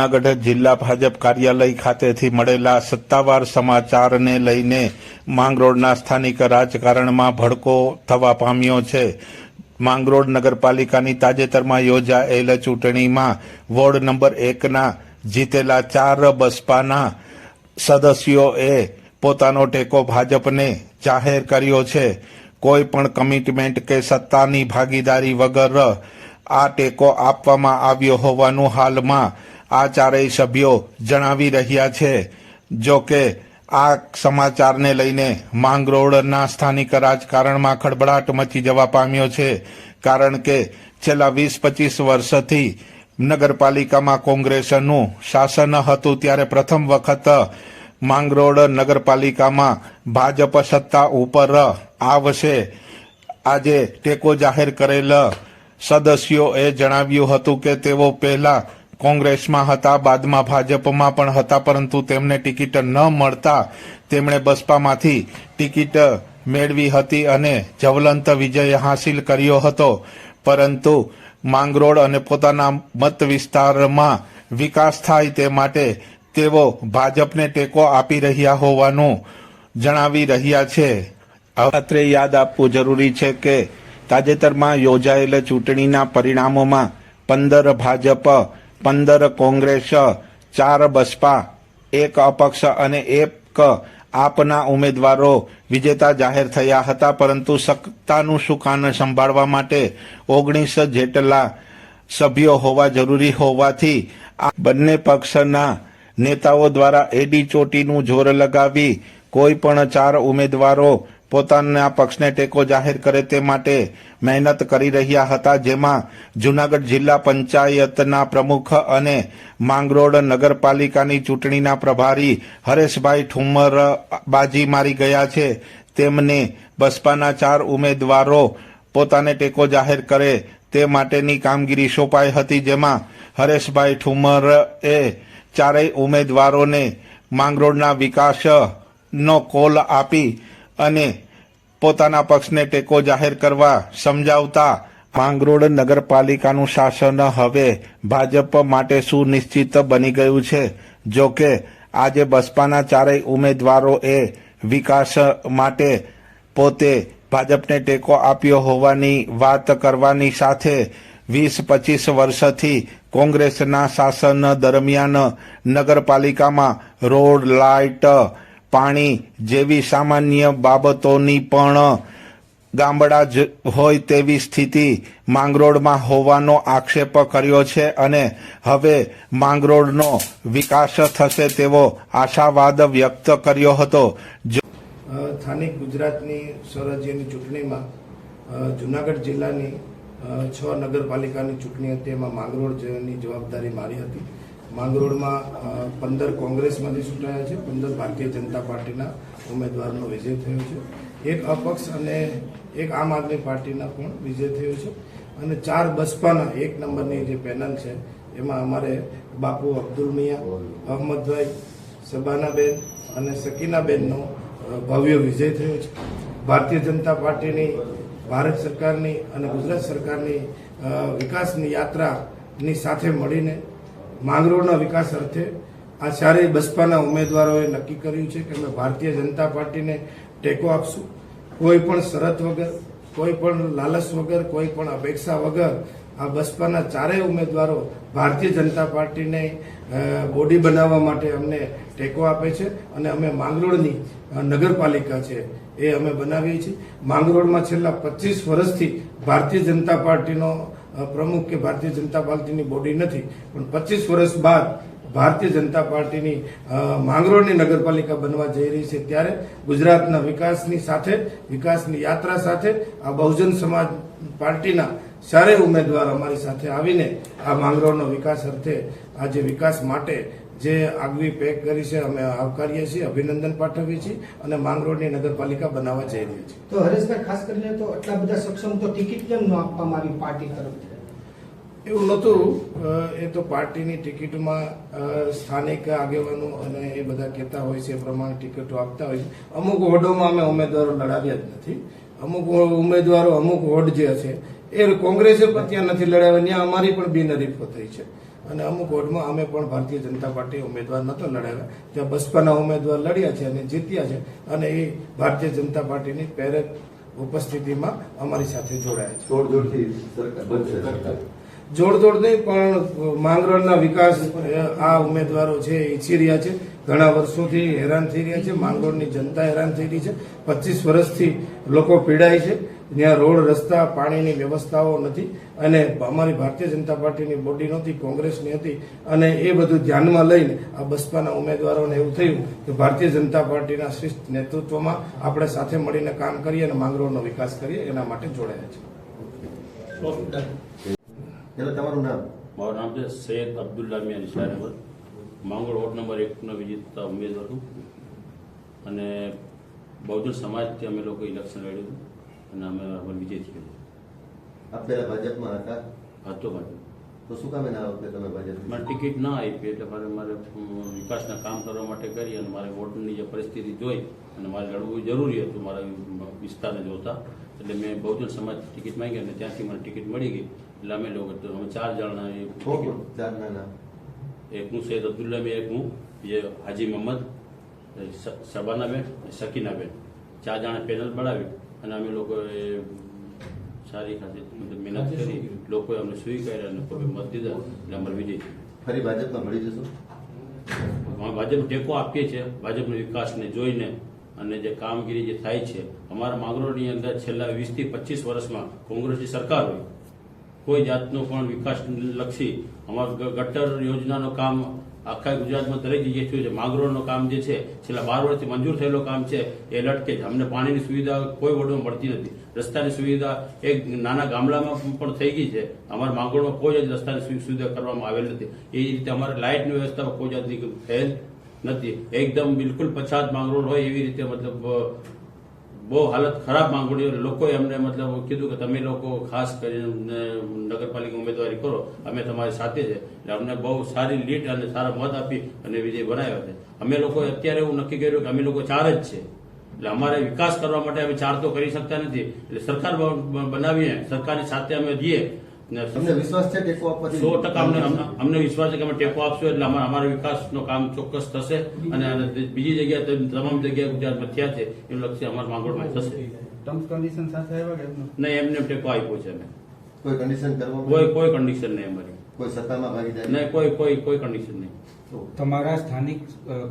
જૂનાગઢ જિલ્લા ભાજપ કાર્યાલય ખાતેથી મળેલા સત્તાવાર સમાચારને લઈને માંગરોળના સ્થાનિક રાજકારણમાં ભડકો થવા પામ્યો છે. માંગરોળ નગરપાલિકાની તાજેતરમાં યોજાયેલ ચૂંટણીમાં વોર્ડ નંબર એકના જીતેલા ચાર બસપાના સદસ્યોએ પોતાનો ટેકો ભાજપને જાહેર કર્યો છે. કોઈ પણ કમિટમેન્ટ કે સત્તાની ભાગીદારી વગર આ ટેકો આપવામાં આવ્યો હોવાનું હાલમાં આ ચારેય સભ્યો જણાવી રહ્યા છે. જો કે આ સમાચારને લઈને માંગરોળના સ્થાનિક રાજકારણમાં ખળબળાટ મચી જવા પામ્યો છે. કારણ કે છેલ્લા વીસ પચીસ વર્ષથી નગરપાલિકામાં કોંગ્રેસનું શાસન હતું ત્યારે પ્રથમ વખત માંગરોળ નગરપાલિકામાં ભાજપ સત્તા ઉપર આવશે. આજે ટેકો જાહેર કરેલ સદસ્યોએ જણાવ્યું હતું કે તેઓ પહેલા કોંગ્રેસમાં હતા, બાદમાં ભાજપમાં પણ હતા, પરંતુ તેમને ટિકિટ ન મળતા તેમણે બસપામાંથી ટિકિટ મેળવી હતી અને જવલંત વિજય હાંસિલ કર્યો હતો. પરંતુ માંગરોળ અને પોતાના મત વિસ્તારમાં વિકાસ થાય તે માટે તેઓ ભાજપને ટેકો આપી રહ્યા હોવાનું જણાવી રહ્યા છે. અત્રે યાદ આપવું જરૂરી છે કે તાજેતરમાં યોજાયેલ ચૂંટણીના પરિણામોમાં પંદર ભાજપ પંદર કોંગ્રેસ, ચાર બસપા, એક અપક્ષ અને એક આપના ઉમેદવારો વિજેતા જાહેર થયા હતા. પરંતુ સત્તાનું સુકાન સંભાળવા માટે ઓગણીસ જેટલા સભ્યો હોવા જરૂરી હોવાથી આ બંને પક્ષના નેતાઓ દ્વારા એડી ચોટીનું જોર લગાવી કોઈ પણ ચાર ઉમેદવારો પોતાના પક્ષને ટેકો જાહેર કરે તે માટે મહેનત કરી રહ્યા હતા, જેમાં જુનાગઢ જિલ્લા પંચાયતના પ્રમુખ અને માંગરોળ નગરપાલિકાની ચૂંટણીના પ્રભારી હરેશભાઈ ઠુમ્મર બાજી મારી ગયા છે. તેમને બસપાના ચાર ઉમેદવારો પોતાને ટેકો જાહેર કરે તે માટેની કામગીરી સોંપાઈ હતી, જેમાં હરેશભાઈ ઠુમ્મર એ ચારેય ઉમેદવારોને માંગરોળના વિકાસનો કોલ આપી અને પોતાના પક્ષને ટેકો જાહેર કરવા સમજાવતા માંગરોળ નગરપાલિકાનું શાસન હવે ભાજપ માટે સુનિશ્ચિત બની ગયું છે. જો કે આજે બસપાના ચારેય ઉમેદવારોએ વિકાસ માટે પોતે ભાજપને ટેકો આપ્યો હોવાની વાત કરવાની સાથે વીસ પચીસ વર્ષથી કોંગ્રેસના શાસન દરમિયાન નગરપાલિકામાં રોડ લાઇટ પાણી જેવી સામાન્ય બાબતોની પણ ગામડા જ હોય તેવી સ્થિતિ માંગરોળમાં હોવાનો આક્ષેપ કર્યો છે અને હવે માંગરોળનો વિકાસ થશે તેવો આશાવાદ વ્યક્ત કર્યો હતો. સ્થાનિક ગુજરાતની સ્વરાજ્યની ચૂંટણીમાં જુનાગઢ જિલ્લાની છ નગરપાલિકાની ચૂંટણી હતી એમાં જેની જવાબદારી મારી હતી. માંગરોળમાં પંદર કોંગ્રેસમાંથી ચૂંટાયા છે, પંદર ભારતીય જનતા પાર્ટીના ઉમેદવારનો વિજય થયો છે. એક અપક્ષ અને એક આમ આદમી પાર્ટીના પણ વિજય થયો છે. અને ચાર બસપાના, એક નંબરની જે પેનલ છે, એમાં અમારે બાપુ અબ્દુલ મિયા, અહમદભાઈ, સબાનાબેન અને સકીનાબેનનો ભવ્ય વિજય થયો છે. ભારતીય જનતા પાર્ટીની, ભારત સરકારની અને ગુજરાત સરકારની વિકાસની યાત્રાની સાથે મળીને માંગરોળના વિકાસ અર્થે આ ચારેય બસપાના ઉમેદવારોએ નક્કી કર્યું છે કે અમે ભારતીય જનતા પાર્ટીને ટેકો આપશું. કોઈ પણ શરત વગર, કોઈ પણ લાલચ વગર, કોઈ પણ અપેક્ષા વગર આ બસપાના ચારેય ઉમેદવારો ભારતીય જનતા પાર્ટીને બોડી બનાવવા માટે અમને ટેકો આપે છે અને અમે માંગરોળની નગરપાલિકા છે એ અમે બનાવીએ છીએ. માંગરોળમાં છેલ્લા પચીસ વર્ષથી ભારતીય જનતા પાર્ટીનો પ્રમુખ કે ભારતીય જનતા પાર્ટીની બોડી નથી. પણ પચીસ વર્ષ બાદ ભારતીય જનતા પાર્ટીની માંગરોળની નગરપાલિકા બનવા જઈ રહી છે ત્યારે ગુજરાતના વિકાસની સાથે, વિકાસની યાત્રા સાથે આ બહુજન સમાજ પાર્ટીના સારે ઉમેદવાર અમારી સાથે આવીને આ માંગરોળનો વિકાસ અર્થે આજે વિકાસ માટે જે આગવી પેક કરી છે અમે આવકારીએ છીએ અભિનંદન પાઠવીએ છીએ અને માંગરોળની નગરપાલિકા બનાવવા જઈ રહી છે. તો હરેશભાઈ ખાસ કરીને તો આટલા બધા સક્ષમ તો ટિકિટ કેમ ન આપવામાં આવી પાર્ટી તરફથી? એવું નહોતું. એ તો પાર્ટીની ટિકિટમાં સ્થાનિક આગેવાનો અને એ બધા કહેતા હોય છે એ પ્રમાણે ટિકિટો આપતા હોય છે. અમુક વોર્ડોમાં અમે ઉમેદવારો લડાવ્યા જ નથી. અમુક ઉમેદવારો અમુક વોર્ડ જે છે એ કોંગ્રેસે પણ ત્યાં નથી લડાવ્યા ત્યાં અમારી પણ બિનહરીફો થઈ છે. અને અમુક વોર્ડમાં અમે પણ ભારતીય જનતા પાર્ટી ઉમેદવાર નતો લડાવ્યા ત્યાં બસપાના ઉમેદવાર લડ્યા છે અને જીત્યા છે અને એ ભારતીય જનતા પાર્ટીની પ્રેરક ઉપસ્થિતિમાં અમારી સાથે જોડાયા છે. જોડતોડ નહીં પણ માંગરોળના વિકાસ આ ઉમેદવારો છે એ ઈચ્છી રહ્યા છે ઘણા વર્ષોથી હેરાન થઈ રહ્યા છે માંગરોળની જનતા હેરાન થઈ રહી છે. પચીસ વર્ષથી લોકો પીડાય છે ત્યાં રોડ રસ્તા પાણીની વ્યવસ્થાઓ નથી અને અમારી ભારતીય જનતા પાર્ટીની બોડી નહોતી કોંગ્રેસની હતી અને એ બધું ધ્યાનમાં લઈને આ બસપાના ઉમેદવારોને એવું થયું કે ભારતીય જનતા પાર્ટીના શ્રેષ્ઠ નેતૃત્વમાં આપણે સાથે મળીને કામ કરીએ અને માંગરોળનો વિકાસ કરીએ એના માટે જોડાયા છે. તમારું નામ? મારું નામ છે સૈયદ અબ્દુલ્લા મિયા અહેમદ માંગોળ વોર્ડ નંબર એકના વિજેતા ઉમેદવાર છું અને બહુજન સમાજથી અમે લોકો ઇલેક્શન લડ્યું હતું. અને અમે અમે વિજય થયો આપ પહેલા ભાજપમાં હતા? હતો ભાજપ. તો શું કામે ના વખતે તમે ભાજપ મને ટિકિટ ના આપી એટલે મારે મારે વિકાસના કામ કરવા માટે કરી અને મારે વોટની જે પરિસ્થિતિ જોઈ અને મારે લડવું જરૂરી હતું મારા વિસ્તારને જોતા. એટલે મેં બહુજન સમાજ ટિકિટ માંગી અને ત્યાંથી મને ટિકિટ મળી ગઈ. એટલે અમે લોકો અમે ચાર જણા? ચાર ના એક હું સૈયદ અબ્દુલ્લા મેં એક હું જે હાજી મોહમ્મદ શબાનાબેન શકીનાબેન ચાર જણા પેનલ બનાવી અને અમે લોકોએ સારી ખાતે મતલબ મહેનત કરી. લોકોએ અમને સ્વીકાર્યા અને લોકોએ મત દીધા એટલે અમારે વિજય ફરી ભાજપમાં મળી જશો? અમે ભાજપ ટેકો આપીએ છીએ ભાજપના વિકાસને જોઈને અને જે કામગીરી જે થાય છે અમારા માંગરોળની અંદર છેલ્લા વીસથી પચીસ વર્ષમાં કોંગ્રેસની સરકાર હોય કોઈ જાતનો પણ વિકાસ લક્ષી અમારું ગટર યોજનાનું કામ આખા ગુજરાતમાં દરેક જગ્યાએ થયું છે માંગરોળનું કામ જે છે, છેલ્લા બાર વર્ષથી મંજૂર થયેલું કામ છે, એ લટકે છે અમને પાણીની સુવિધા કોઈ વોર્ડમાં મળતી નથી. રસ્તાની સુવિધા એક નાના ગામડામાં પણ થઈ ગઈ છે. અમારા માંગરોળમાં કોઈ જ રસ્તાની સુવિધા કરવામાં આવેલ નથી. એ રીતે અમારે લાઇટની વ્યવસ્થામાં કોઈ જાતની થયેલ નથી. એકદમ બિલકુલ પછાત માંગરોળ હોય એવી રીતે મતલબ બહુ હાલત ખરાબ માંગણીઓ લોકોએ અમને મતલબ કીધું કે તમે લોકો ખાસ કરીને નગરપાલિકા ઉમેદવારી કરો, અમે તમારી સાથે છે. એટલે અમને બહુ સારી લીડ અને સારા મત આપી અને વિજય બનાવ્યો છે. અમે લોકો અત્યારે એવું નક્કી કર્યું કે અમે લોકો ચાર જ છે. એટલે અમારે વિકાસ કરવા માટે અમે ચાર તો કરી શકતા નથી. એટલે સરકાર બનાવીએ, સરકારની સાથે અમે જઈએ. તમને વિશ્વાસ છે ટેકો આપવાથી સો ટકા અમને અમને- વિશ્વાસ છે કે અમે ટેકો આપશું એટલે અમારા અમારા વિકાસનો કામ ચોક્કસ થશે અને અને બીજી જગ્યાએ તમામ જગ્યાએ ગુજરાતમાં થયા છે એનું લક્ષ્ય અમારા માંગોળમાં થશે. ટર્મ્સ કન્ડિશન સાથે આવ્યા કે નહીં એમને ટેકો આપ્યો છે અમે. કોઈ કન્ડિશન કરવા કોઈ કોઈ કન્ડિશન નહીં અમારી. કોઈ સત્તામાં ભાગીદારી નહીં કોઈ કોઈ કોઈ કન્ડિશન નહીં. તમારા સ્થાનિક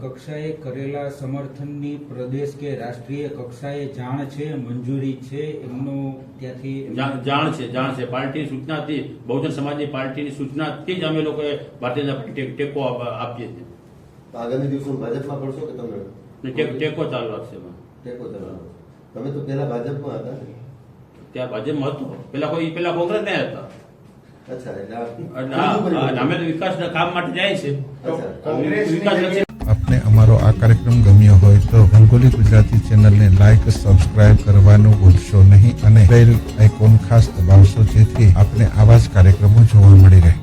કક્ષાએ કરેલા સમર્થનની પ્રદેશ કે રાષ્ટ્રીય કક્ષાએ જાણ છે મંજૂરી છે એમનો ત્યાંથી જાણ છે જાણ છે. પાર્ટીની સૂચનાથી બહુજન સમાજની પાર્ટીની સૂચનાથી જ અમે લોકોએ ભારતીય જનતા પાર્ટી ટેકો આપ- આપીએ છીએ. તો આગામી દિવસો ભાજપમાં પડશો કે તમે? ટેકો ચાલુ રાખશે ટેકો ચાલુ તમે તો પહેલા ભાજપમાં હતા. ત્યાં ભાજપમાં હતો. પેલા કોઈ પેલા કોંગ્રેસ નહીં હતા. આપને અમારો આ કાર્યક્રમ ગમ્યો હોય તો રંગોલી ગુજરાતી ચેનલને લાઈક સબસ્ક્રાઇબ કરવાનું ભૂલશો નહીં અને બેલ આઇકોન ખાસ દબાવશો જેથી આપને આવા જ કાર્યક્રમો જોવા મળી રહે.